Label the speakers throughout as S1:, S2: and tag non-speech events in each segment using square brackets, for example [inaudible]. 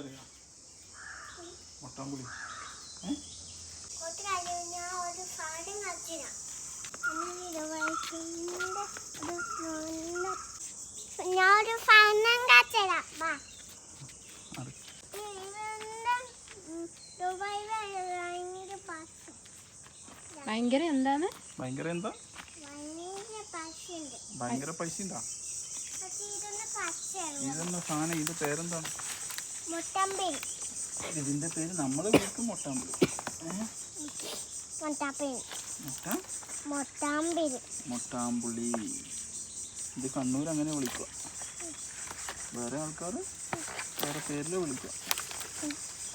S1: അറിയാം മൊട്ടാമ്പുളി.
S2: വാ ഇതെന്താ ദുബായിലെ ഭയങ്കര
S3: ഭയങ്കര എന്താണ്?
S1: ഭയങ്കര എന്താ?
S2: ഭയങ്കര
S1: പൈസ ഉണ്ടാ ഇതെന്താ സാധനം? ഇതിന്റെ പേരെന്താണ്? ഇതിന്റെ പേര് നമ്മൾ വിളിക്കും മൊട്ടാമ്പുളി ഏ?
S2: മുട്ടമ്പിൽ
S1: മൊട്ട?
S2: മുട്ടമ്പിൽ
S1: മൊട്ടാമ്പുളി. ഇത് കണ്ണൂർ അങ്ങനെ വിളിക്കുക വേറെ ആൾക്കാർ വേറെ പേരിൽ വിളിക്കുക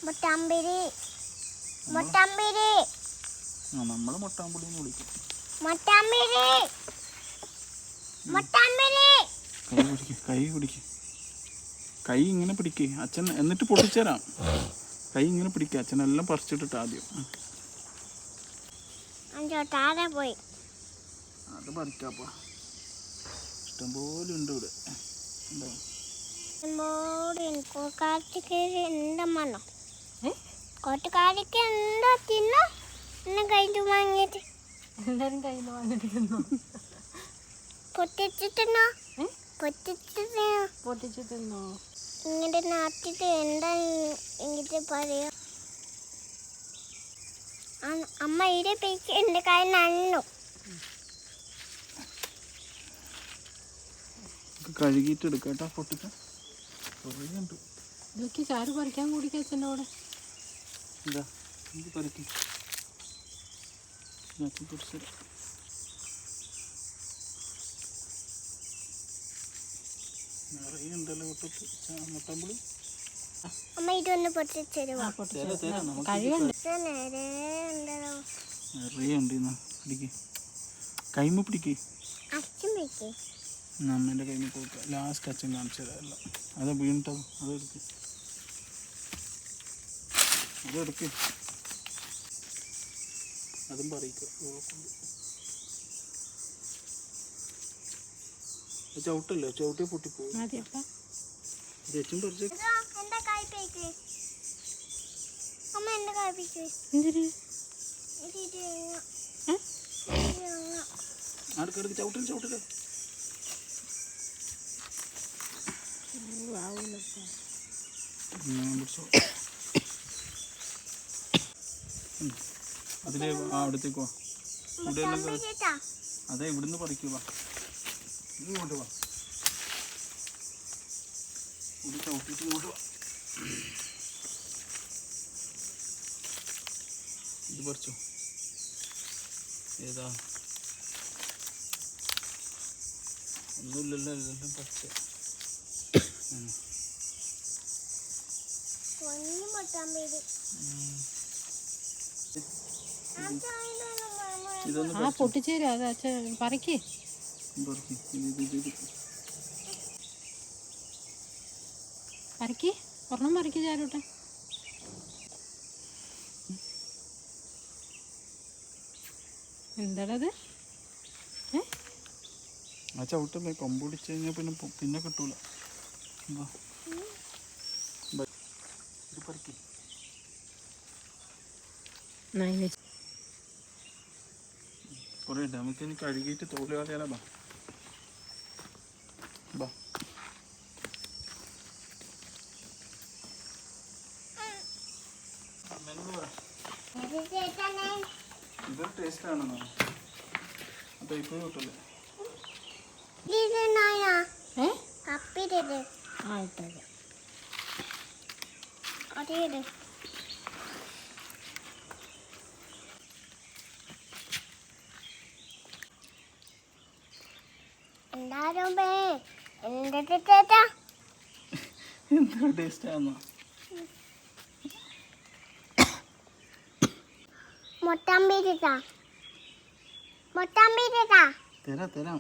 S2: മുട്ടമ്പിരി. മുട്ടമ്പിരി.
S1: ആ നമ്മൾ മൊട്ടാമ്പുളി എന്ന് വിളിക്കും.
S2: മുട്ടമ്പിരി. മുട്ടമ്പിരി.
S1: കൈ കുടിക്കും കൈ കൈ ഇങ്ങനെ പിടിക്കേ. അച്ഛൻ എന്നിട്ട് പൊട്ടിച്ചേരാം. കൈ ഇങ്ങനെ പിടിക്കുക അച്ഛനെല്ലാം പറിച്ചിട്ടിട്ട് ആദ്യം.
S2: പോയി?
S1: അത് പറിക്കാപ്പാ ഇഷ്ടംപോലെ ഉണ്ട് ഇവിടെ.
S2: കൂട്ടുകാരിക്ക് എന്താ തിന്നോ? എന്നെ വാങ്ങിയിട്ട്.
S3: എല്ലാരും കയ്യിൽ
S2: പൊട്ടിച്ചിട്ടുണ്ടോ?
S3: ഏ?
S2: പൊട്ടിച്ചിട്ട് ഇങ്ങോട്ട് നാട്ടിട്ട് എന്താ ഇങ്ങോട്ട് പറയാ. അമ്മ ഇവിടെ പേക്ക് എന്റെ കൈ നന്നു
S1: കഴുകിയിട്ട് എടുക്കട്ടോ കേട്ടോ പൊട്ടിക്ക
S3: ഇതൊക്കെ ചാറ് പറിക്കാൻ കൂടി. അച്ഛനോട്
S1: എന്താ? ഇത് പറിക്കും. അച്ഛൻ പൊടിച്ചത് നിറയെ ഉണ്ടല്ലോ മുട്ടത്ത് മുട്ടമ്പുളി.
S2: അമ്മ ഇതൊന്ന് പൊട്ടിച്ചരുവാ?
S1: തരാം തരാം നമുക്ക്
S3: കഴിവുണ്ട്.
S2: ഇത് നേരെ ഉണ്ടല്ലോ
S1: നിറയെ ഉണ്ട് ഇന്ന് പിടിക്ക്. കൈമ പിടിക്ക്. അമ്മേന്റെ കൈമ കൊടുക്കുക ലാസ്റ്റ് അച്ഛൻ കാണിച്ചു അത് എല്ലാം അത് വീണിട്ടോ അതെടുക്ക് അതെടുക്ക് അതും പറയിക്കുക ചവിട്ടല്ലോ ചവിട്ടിയെ പൊട്ടിപ്പോകും
S3: മതിയപ്പ
S1: ചേച്ചും പറിച്ച
S2: ഇതാ എന്റെ കൈ പേക്ക് അമ്മ എന്റെ കൈ പേക്ക്
S3: എന്തിന്
S2: ഇത് ഇത് ചവിട്ടി
S3: പൊട്ടിപ്പോയി
S2: ഇത് ഇങ്ങ.
S1: അടുക്കടുക്ക് ചവിട്ടില്ല ചവിട്ടില്ല അതിലേ അവിടത്തേക്കോ ആ ഇവിടെ അതെ ഇവിടുന്ന് പറിക്കുക ഇങ്ങോട്ട് വാ. ചവിട്ടിട്ട് ഇങ്ങോട്ട് വാ. ഇത് പറിച്ചോ. ഏതാ? ഒന്നുമില്ലല്ലോ എല്ലാം പറിച്ച. ഇതൊന്ന്
S3: ആ പൊട്ടിച്ചേരും അത് അച്ഛൻ പറിക്കേ
S1: പറിക്കേ
S3: ഒരെണ്ണം പറിക്കേ ചാരോട്ടെ എന്താടത് ഏ?
S1: ആ ചവിട്ടല്ലേ കൊമ്പ് പിടിച്ച് കഴിഞ്ഞാൽ പിന്നെ പിന്നെ കിട്ടൂല. ഇത് പറിക്ക്. കുറേ ഉണ്ട് നമുക്ക് ഇനി കഴുകിയിട്ട് തോൽ കളയാലോ? ബാ. ബാ. ഇതൊരു ടേസ്റ്റ് ആണെന്നോ? അപ്പോൾ ഇപ്പോഴും കിട്ടില്ലേ
S2: ഇത് നായാ
S3: ഏ
S1: എന്തൊരു തരാം തരാം.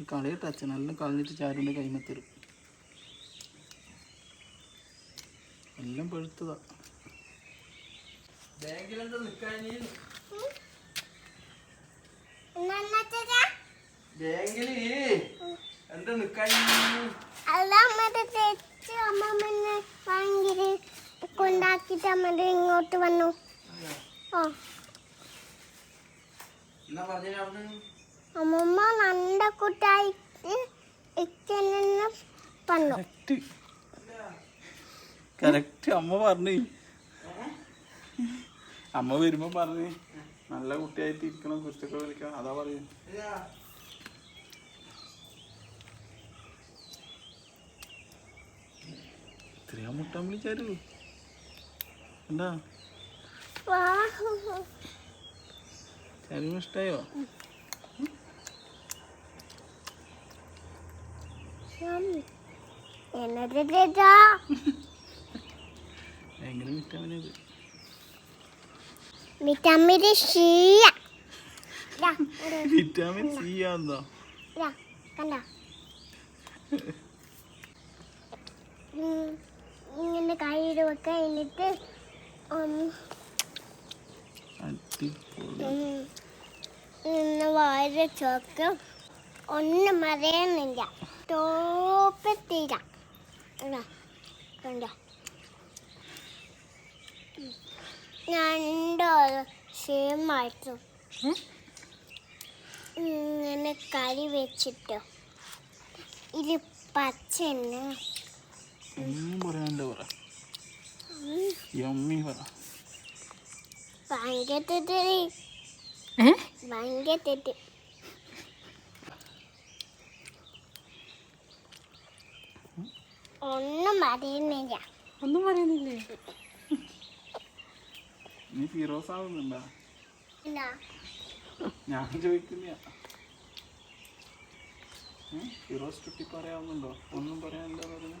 S1: ഈ കളയിട്ട് അച്ഛൻ എല്ലാം കളഞ്ഞിട്ട് ചാരുന്റെ കൈമത്തരും എല്ലാം പഴുത്തതാ.
S2: എന്നാ ചേട്ടാ?
S1: ബാങ്കിൽ എന്താ നിക്കാൻ
S2: അമ്മ ഇങ്ങോട്ട് വന്നു. അമ്മമ്മ നല്ല കുട്ടായിട്ട്
S1: കറക്റ്റ്. കറക്റ്റ് അമ്മ പറഞ്ഞു. അമ്മ വരുമ്പോ പറഞ്ഞു. നല്ല കുട്ടിയായിട്ട് ഇരിക്കണം കുറിച്ചൊക്കെ വിളിക്കണം അതാ പറയും ഇത്രയാ മുട്ടാൻ വിളിച്ചാരു എന്താ?
S2: വാ
S1: ചരിവ് ഇഷ്ടായോ? ഭയങ്കര വിറ്റാമിൻ ഇത്
S2: വിറ്റാമിൻ ഷീയ
S1: വിറ്റാമിൻ സി ആണെന്നോ [laughs]
S2: കണ്ട? [laughs] ഇങ്ങനെ കൈയിട് വെക്ക എന്നിട്ട് ഒന്ന് വളരെ ചോക്ക്. ഒന്നും മറിയുന്നില്ല. തോപ്പത്തില്ല കണ്ടോ? രണ്ടോ സെയിമായിട്ടു
S3: ഏ?
S2: ഇങ്ങനെ കറി വെച്ചിട്ടോ. ഇത് പച്ചന്നെ
S1: ഒന്നും പറയാനില്ല പറ? യമ്മി പറ.
S2: ഒന്നും അറിയുന്നില്ല.
S3: ഒന്നും പറയുന്നില്ലേ
S1: നീ ഫിറോസ് ആവുന്നുണ്ടാ?
S2: എന്താ
S1: ഞാൻ ഫിറോസ് ചുട്ടി പറയാവുന്നുണ്ടോ ഒന്നും പറയാനില്ല പറഞ്ഞു?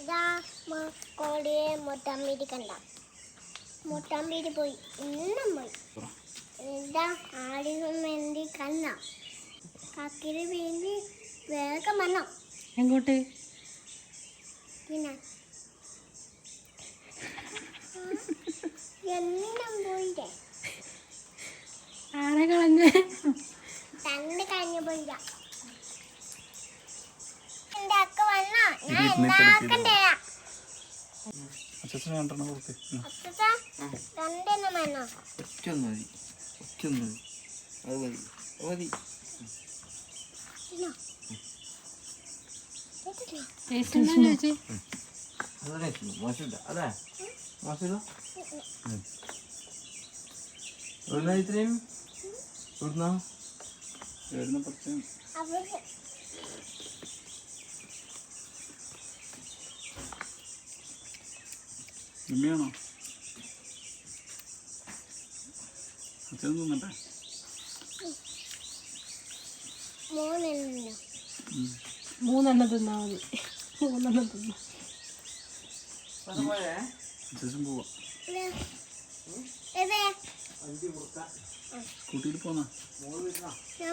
S2: ഇതാ കോടിയെ മുട്ടാമ്പീരി കണ്ട. മുട്ടാമ്പീരി പോയി. എല്ലാം പോയി. ഇതാ ആടിനും വേണ്ടി കന്ന. കക്കിന് വേണ്ടി വേഗം വന്നോ.
S3: എങ്ങോട്ട്?
S2: പിന്നെ. എന്നിനും പോയില്ലേ?
S3: ആരെ കളഞ്ഞ്.
S2: തന്നെ കളഞ്ഞു പോയില്ല.
S1: അച്ഛന് രണ്ടെണ്ണം കൊടുത്ത്
S4: ഒറ്റൊന്ന് മതി. ഒറ്റൊന്ന് അത് മതി. മതി. ഇത്രയും? എവിടുന്നാ
S1: എവിടുന്ന പച്ച ഉമ്മയാണോ അച്ഛൻ തിന്നട്ടെ
S2: മൂന്നെണ്ണോ.
S3: തിന്നാ മതി. മൂന്നെണ്ണം തിന്നു.
S1: സ്കൂട്ടിയിൽ പോന്നാ.
S2: ഞാൻ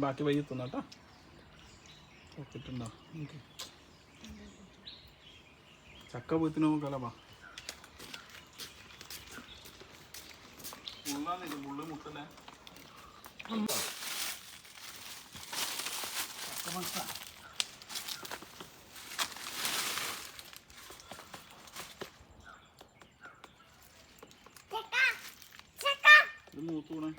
S1: ബാക്കി വൈകി തിന്നാട്ടാ. ഒപ്പിട്ടുണ്ടോ ഓക്കെ ചക്ക പോയത്തിന് നോക്കാലോ ബാ മുള്ളാന്നില്ല? മുള്ള മുട്ടല്ലേ? ചക്ക മട്ട
S2: ചക്ക. ചക്ക
S1: ഇത് മൂത്ത്